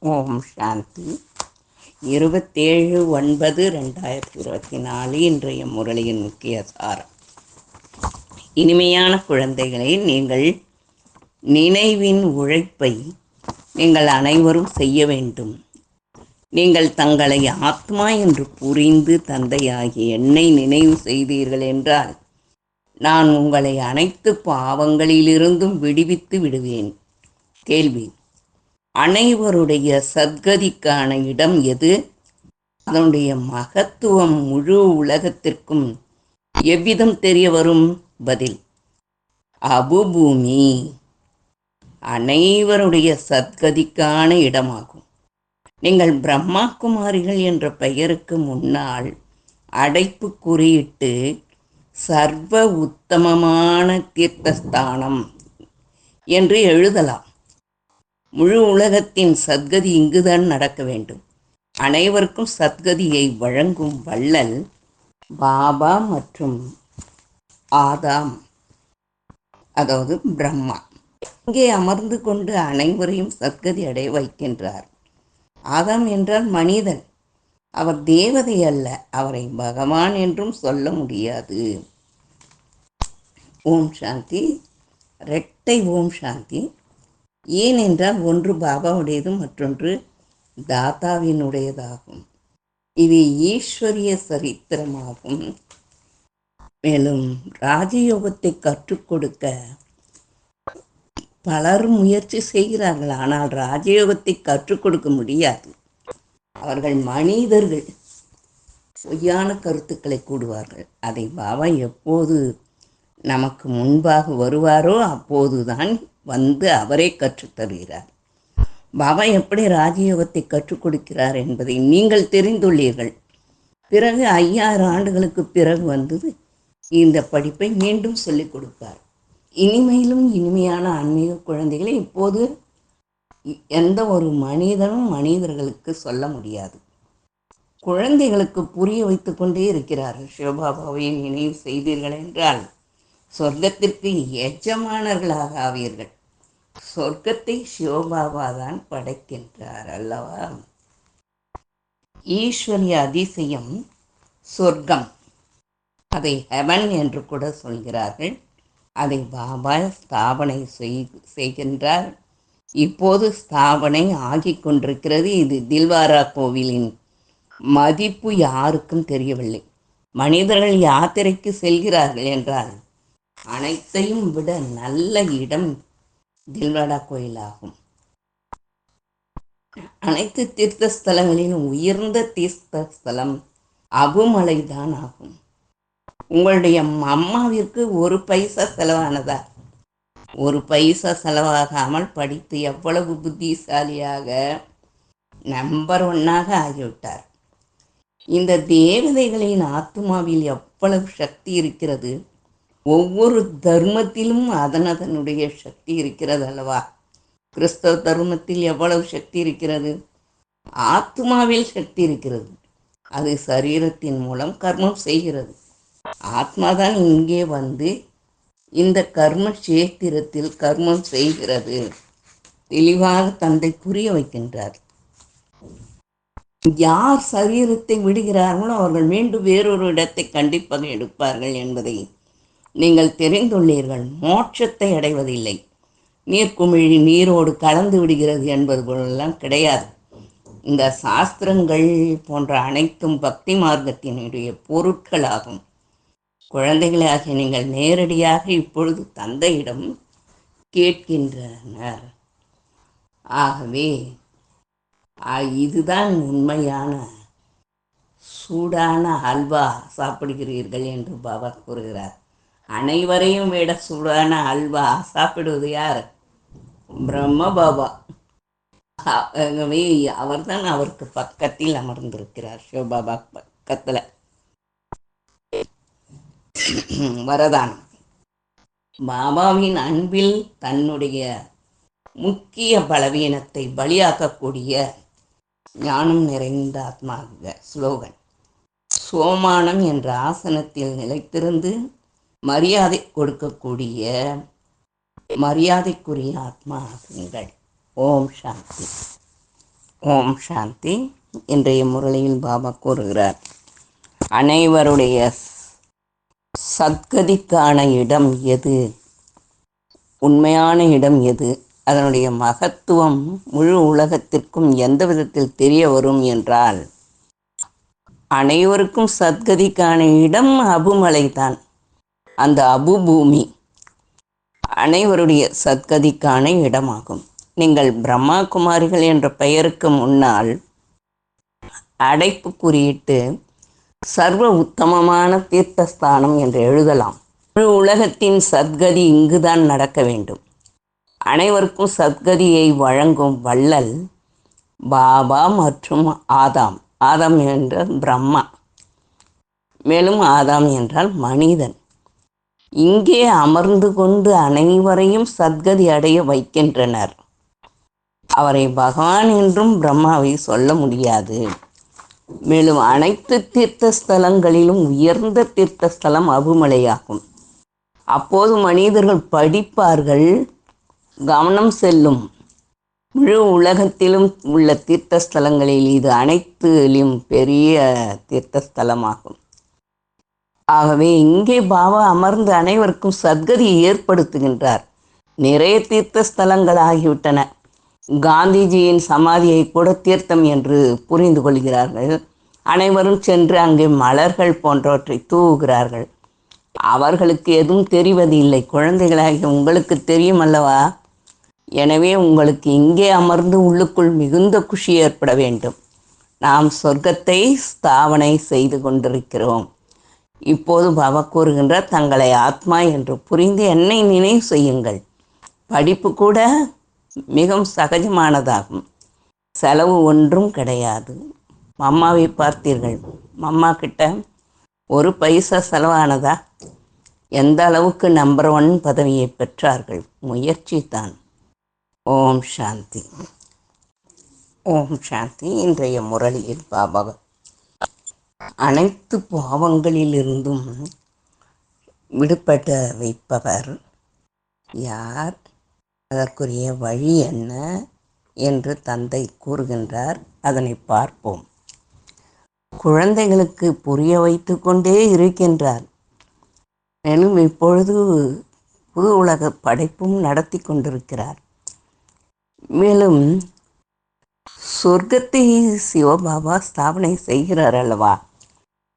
ஓம் சாந்தி. இருபத்தேழு ஒன்பது ரெண்டாயிரத்தி இருபத்தி நாலு இன்றைய முரளியின் முக்கிய சாரம். இனிமையான குழந்தைகளை நீங்கள் நினைவின் உழைப்பை நீங்கள் அனைவரும் செய்ய வேண்டும். நீங்கள் தங்களை ஆத்மா என்று புரிந்து தந்தையாகிய என்னை நினைவு செய்தீர்கள் என்றால் நான் உங்களை அனைத்து பாவங்களிலிருந்தும் விடுவித்து விடுவேன். கேள்வி அனைவருடைய சத்கதிக்கான இடம் எது? அதனுடைய மகத்துவம் முழு உலகத்திற்கும் எவ்விதம் தெரிய வரும்? பதில் அபுபூமி. அனைவருடைய சத்கதிக்கான இடமாகும். நீங்கள் பிரம்மா குமாரிகள் என்ற பெயருக்கு முன்னால் அடைப்பு குறியிட்டு சர்வ உத்தமமான தீர்த்தஸ்தானம் என்று எழுதலாம். முழு உலகத்தின் சத்கதி இங்குதான் நடக்க வேண்டும். அனைவருக்கும் சத்கதியை வழங்கும் வள்ளல் பாபா மற்றும் ஆதாம் அதாவது பிரம்மா. இங்கே அமர்ந்து கொண்டு அனைவரையும் சத்கதி அடைய வைக்கின்றார். ஆதாம் என்றால் மனிதன். அவர் தேவதை அல்ல. அவரை பகவான் என்றும் சொல்ல முடியாது. ஓம் சாந்தி. ரெட்டை ஓம் சாந்தி. ஏனென்றால் ஒன்று பாபாவுடையது மற்றொன்று தாத்தாவினுடையதாகும். இது ஈஸ்வரிய சரித்திரமாகும். மேலும் ராஜயோகத்தை கற்றுக் கொடுக்க பலர் முயற்சி செய்கிறார்கள். ஆனால் ராஜயோகத்தை கற்றுக் கொடுக்க முடியாது. அவர்கள் மனிதர்கள் பொய்யான கருத்துக்களை கூடுவார்கள் அதை பாபா எப்போது நமக்கு முன்பாக வருவாரோ அப்போதுதான் வந்து அவரே கற்றுத்தருகிறார் பாபா எப்படி ராஜயோகத்தை கற்றுக் கொடுக்கிறார் என்பதை நீங்கள் தெரிந்துள்ளீர்கள். பிறகு ஐயாயிரம் ஆண்டுகளுக்கு பிறகு வந்தது இந்த படிப்பை மீண்டும் சொல்லிக் கொடுப்பார். இனிமையிலும் இனிமையான ஆன்மீக குழந்தைகளை இப்போது எந்த ஒரு மனிதனும் மனிதர்களுக்கு சொல்ல முடியாது. குழந்தைகளுக்கு புரிய வைத்து கொண்டே இருக்கிறார்கள். சிவபாபாவை நினைவு செய்தீர்கள் என்றால் சொர்க்கத்திற்கு எஜமானர்களாக ஆவீர்கள். சொர்க்கத்தை சிவபாபா தான் படைக்கின்றார் அல்லவா? ஈஸ்வரிய அதிசயம் சொர்க்கம். அதை ஹெவன் என்று கூட சொல்கிறார்கள். அதை பாபா ஸ்தாபனை செய்கின்றார். இப்போது ஸ்தாபனை ஆகி கொண்டிருக்கிறது. இது தில்வாரா கோவிலின் மதிப்பு யாருக்கும் தெரியவில்லை. மனிதர்கள் யாத்திரைக்கு செல்கிறார்கள் என்றால் அனைத்தையும் விட நல்ல இடம் தில்வாடா கோயிலாகும். அனைத்து தீர்த்த ஸ்தலங்களிலும் உயர்ந்த தீர்த்த ஸ்தலம் அபுமலை தான் ஆகும். உங்களுடைய அம்மாவிற்கு ஒரு பைசா செலவானதா? ஒரு பைசா செலவாகாமல் படித்து எவ்வளவு புத்திசாலியாக நம்பர் ஒன்னாக ஆகிவிட்டார். இந்த தேவதைகளின் ஆத்மாவில் எவ்வளவு சக்தி இருக்கிறது? ஒவ்வொரு தர்மத்திலும் அதன் அதனுடைய சக்தி இருக்கிறது அல்லவா கிறிஸ்தவ தர்மத்தில் எவ்வளவு சக்தி இருக்கிறது? ஆத்மாவில் சக்தி இருக்கிறது. அது சரீரத்தின் மூலம் கர்மம் செய்கிறது. ஆத்மாதான் இங்கே வந்து இந்த கர்ம சேத்திரத்தில் கர்மம் செய்கிறது. தெளிவாக தந்தை புரிய வைக்கின்றார். யார் சரீரத்தை விடுகிறார்களோ அவர்கள் மீண்டும் வேறொரு இடத்தை கண்டிப்பாக எடுப்பார்கள் என்பதை நீங்கள் தெரிந்துள்ளீர்கள் மோட்சத்தை அடைவதில்லை. நீர்க்குமிழி நீரோடு கலந்து விடுகிறது என்பது போலெல்லாம் கிடையாது. இந்த சாஸ்திரங்கள் போன்ற அனைத்தும் பக்தி மார்க்கத்தினுடைய பொருட்களாகும். குழந்தைகளாகிய நீங்கள் நேரடியாக இப்பொழுது தந்தையிடம் கேட்கின்றனர். ஆகவே இதுதான் உண்மையான சூடான அல்வா சாப்பிடுகிறீர்கள் என்று பாபா கூறுகிறார். அனைவரையும் விட சூடான அல்வா சாப்பிடுவது யார்? பிரம்ம பாபா. ஆகவே அவர்தான் அவருக்கு பக்கத்தில் அமர்ந்திருக்கிறார். சிவபாபா பக்கத்தில். வரதானம். பாபாவின் அன்பில் தன்னுடைய முக்கிய பலவீனத்தை பலியாக்கக்கூடிய ஞானம் நிறைந்த ஆத்மாக ஸ்லோகன். சோமானம் என்ற ஆசனத்தில் நிலைத்திருந்து மரியாதை கொடுக்கக்கூடிய மரியாதைக்குரிய ஆத்மா ஆகுங்கள் ஓம் சாந்தி. ஓம் சாந்தி. இன்றைய முரளியில் பாபா கூறுகிறார் அனைவருடைய சத்கதிக்கான இடம் எது? உண்மையான இடம் எது? அதனுடைய மகத்துவம் முழு உலகத்திற்கும் எந்த விதத்தில் தெரிய வரும் என்றால் அனைவருக்கும் சத்கதிக்கான இடம் அபுமலைதான் அந்த அபுபூமி அனைவருடைய சத்கதிக்கான இடமாகும். நீங்கள் பிரம்மா குமாரிகள் என்ற பெயருக்கு முன்னால் அடைப்பு குறியிட்டு சர்வ உத்தமமான தீர்த்தஸ்தானம் என்று எழுதலாம். முழு உலகத்தின் சத்கதி இங்குதான் நடக்க வேண்டும். அனைவருக்கும் சத்கதியை வழங்கும் வள்ளல் பாபா மற்றும் ஆதாம். ஆதாம் என்றால் பிரம்மா. மேலும் ஆதாம் என்றால் மனிதன். இங்கே அமர்ந்து கொண்டு அனைவரையும் சத்கதி அடைய வைக்கின்றனர். அவரை பகவான் என்றும் பிரம்மாவை சொல்ல முடியாது. மேலும் அனைத்து தீர்த்த ஸ்தலங்களிலும் உயர்ந்த தீர்த்த ஸ்தலம் அபுமலையாகும். அப்போது மனிதர்கள் படிப்பார்கள். கவனம் செல்லும். முழு உலகத்திலும் உள்ள தீர்த்த ஸ்தலங்களில் இது அனைத்திலும் பெரிய தீர்த்த ஸ்தலமாகும் ஆகவே இங்கே பாபா அமர்ந்து அனைவருக்கும் சத்கதியை ஏற்படுத்துகின்றார். நிறைய தீர்த்த ஸ்தலங்கள் ஆகிவிட்டன காந்திஜியின் சமாதியை கூட தீர்த்தம் என்று புரிந்து கொள்கிறார்கள். அனைவரும் சென்று அங்கே மலர்கள் போன்றவற்றை தூவுகிறார்கள். அவர்களுக்கு எதுவும் தெரிவதில்லை. குழந்தைகளாகி உங்களுக்கு தெரியும் அல்லவா? எனவே உங்களுக்கு இங்கே அமர்ந்து உள்ளுக்குள் மிகுந்த குஷி ஏற்பட வேண்டும். நாம் சொர்க்கத்தை ஸ்தாபனை செய்து கொண்டிருக்கிறோம். இப்போது பாபா கூறுகின்ற தங்களை ஆத்மா என்று புரிந்து என்னை நினைவு செய்யுங்கள். படிப்பு கூட மிகவும் சகஜமானதாகும். செலவு ஒன்றும் கிடையாது. மம்மாவை பார்த்தீர்கள். மம்மா கிட்ட ஒரு பைசா செலவானதா? எந்த அளவுக்கு நம்பர் ஒன் பதவியை பெற்றார்கள்? முயற்சி தான் ஓம் சாந்தி. ஓம் சாந்தி. இன்றைய முரளியில் பாபா அனைத்து பாவங்களிலிருந்தும் விடுபட வைப்பவர் யார்? அதற்குரிய வழி என்ன? என்று தந்தை கூறுகின்றார். அதனை பார்ப்போம். குழந்தைகளுக்கு புரிய வைத்து கொண்டே இருக்கின்றார். மேலும் இப்பொழுது புது உலக படைப்பும் நடத்தி கொண்டிருக்கிறார். மேலும் சொர்க்கத்தை சிவபாபா ஸ்தாபனை செய்கிறார் அல்லவா?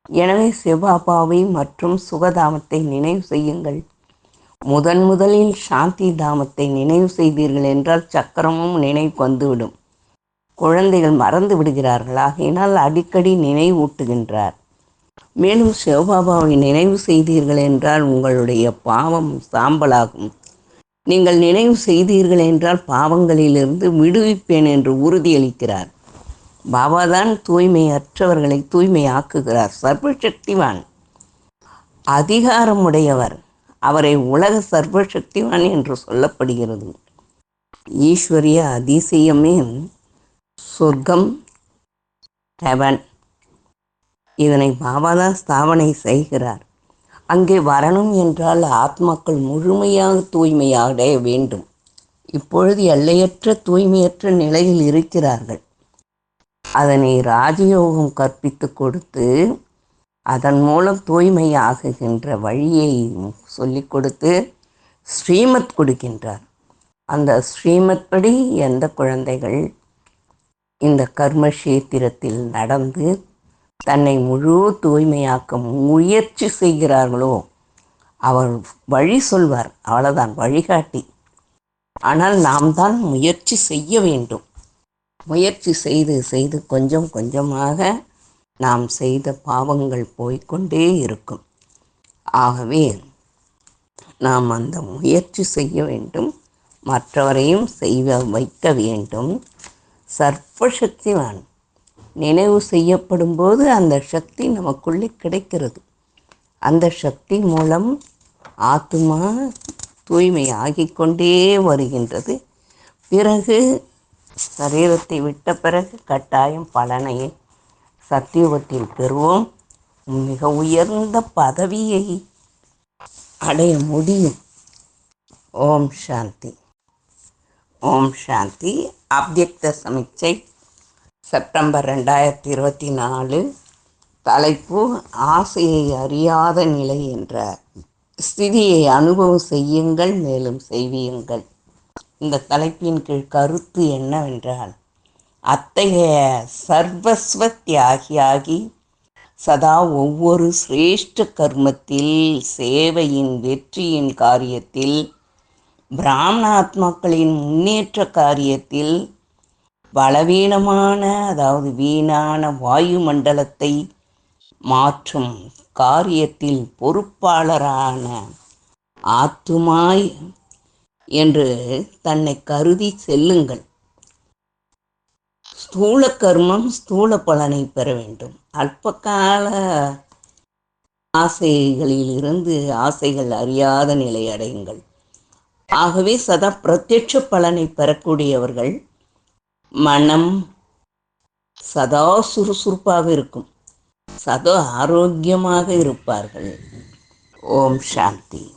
எனவே சிவபாபாவை மற்றும் சுகதாமத்தை நினைவு செய்யுங்கள். முதன் முதலில் சாந்தி தாமத்தை நினைவு செய்தீர்கள் என்றால் சக்கரமும் நினைவுக்கு வந்துவிடும். குழந்தைகள் மறந்து விடுகிறார்கள். ஆகையினால் அடிக்கடி நினைவூட்டுகின்றார். மேலும் சிவபாபாவை நினைவு செய்தீர்கள் என்றால் உங்களுடைய பாவம் சாம்பலாகும். நீங்கள் நினைவு செய்தீர்கள் என்றால் பாவங்களிலிருந்து விடுவிப்பேன் என்று உறுதியளிக்கிறார். பாபாதான் தூய்மையற்றவர்களை தூய்மையாக்குகிறார். சர்வசக்திவான். அதிகாரமுடையவர். அவரை உலக சர்வசக்திவான் என்று சொல்லப்படுகிறது. ஈஸ்வரிய அதிசயமே. சொர்க்கம். ஹெவன் இதனை பாபாதான் ஸ்தாபனை செய்கிறார். அங்கே வரணும் என்றால் ஆத்மாக்கள் முழுமையாக தூய்மையாக வேண்டும். இப்பொழுது எல்லையற்ற தூய்மையற்ற நிலையில் இருக்கிறார்கள். அதனை ராஜயோகம் கற்பித்து கொடுத்து அதன் மூலம் தூய்மையாகுகின்ற வழியை சொல்லிக் கொடுத்து ஸ்ரீமத் கொடுக்கின்றார். அந்த ஸ்ரீமத் படி எந்த குழந்தைகள் இந்த கர்மக்ஷேத்திரத்தில் நடந்து தன்னை முழு தூய்மையாக்க முயற்சி செய்கிறார்களோ அவர் வழி சொல்வார். அவ்வளோதான் வழிகாட்டி. ஆனால் நாம் தான் முயற்சி செய்ய வேண்டும். முயற்சி செய்து செய்து கொஞ்சம் கொஞ்சமாக நாம் செய்த பாவங்கள் போய்க்கொண்டே இருக்கும். ஆகவே நாம் அந்த முயற்சி செய்ய வேண்டும். மற்றவரையும் செய்வ வைக்க வேண்டும். சர்வசக்திவான். நினைவு செய்யப்படும் போது அந்த சக்தி நமக்குள்ளே கிடைக்கிறது. அந்த சக்தி மூலம் ஆத்மா தூய்மை ஆகிக்கொண்டே வருகின்றது. பிறகு சரீரத்தை விட்ட பிறகு கட்டாயம் பலனையை சத்தியுகத்தில் பெறுவோம். மிக உயர்ந்த பதவியை அடைய முடியும். ஓம் சாந்தி. ஓம் சாந்தி. அப்தியக்த சமிச்சை செப்டம்பர் ரெண்டாயிரத்தி இருபத்தி நாலு. தலைப்பு ஆசையை அறியாத நிலை என்ற ஸ்திதியை அனுபவம் செய்யுங்கள் மேலும் செய்வியுங்கள். இந்த தலைப்பின் கீழ் கருத்து என்னவென்றால் அத்தகைய சர்வஸ்வ தியாகியாகி சதா ஒவ்வொரு சிரேஷ்ட கர்மத்தில் சேவையின் வெற்றியின் காரியத்தில் பிராமணாத்மாக்களின் முன்னேற்ற காரியத்தில் பலவீனமான அதாவது வீணான வாயு மண்டலத்தை மாற்றும் காரியத்தில் பொறுப்பாளரான ஆத்துமாய் என்று தன்னை கருதி செல்லுங்கள். ஸ்தூல கர்மம் ஸ்தூல பலனை பெற வேண்டும். அற்பகால ஆசைகளிலிருந்து ஆசைகள் அறியாத நிலை அடையுங்கள். ஆகவே சதா பிரத்யட்ச பலனை பெறக்கூடியவர்கள் மனம் சதா சுறுசுறுப்பாக இருக்கும். சதா ஆரோக்கியமாக இருப்பார்கள். ஓம் சாந்தி.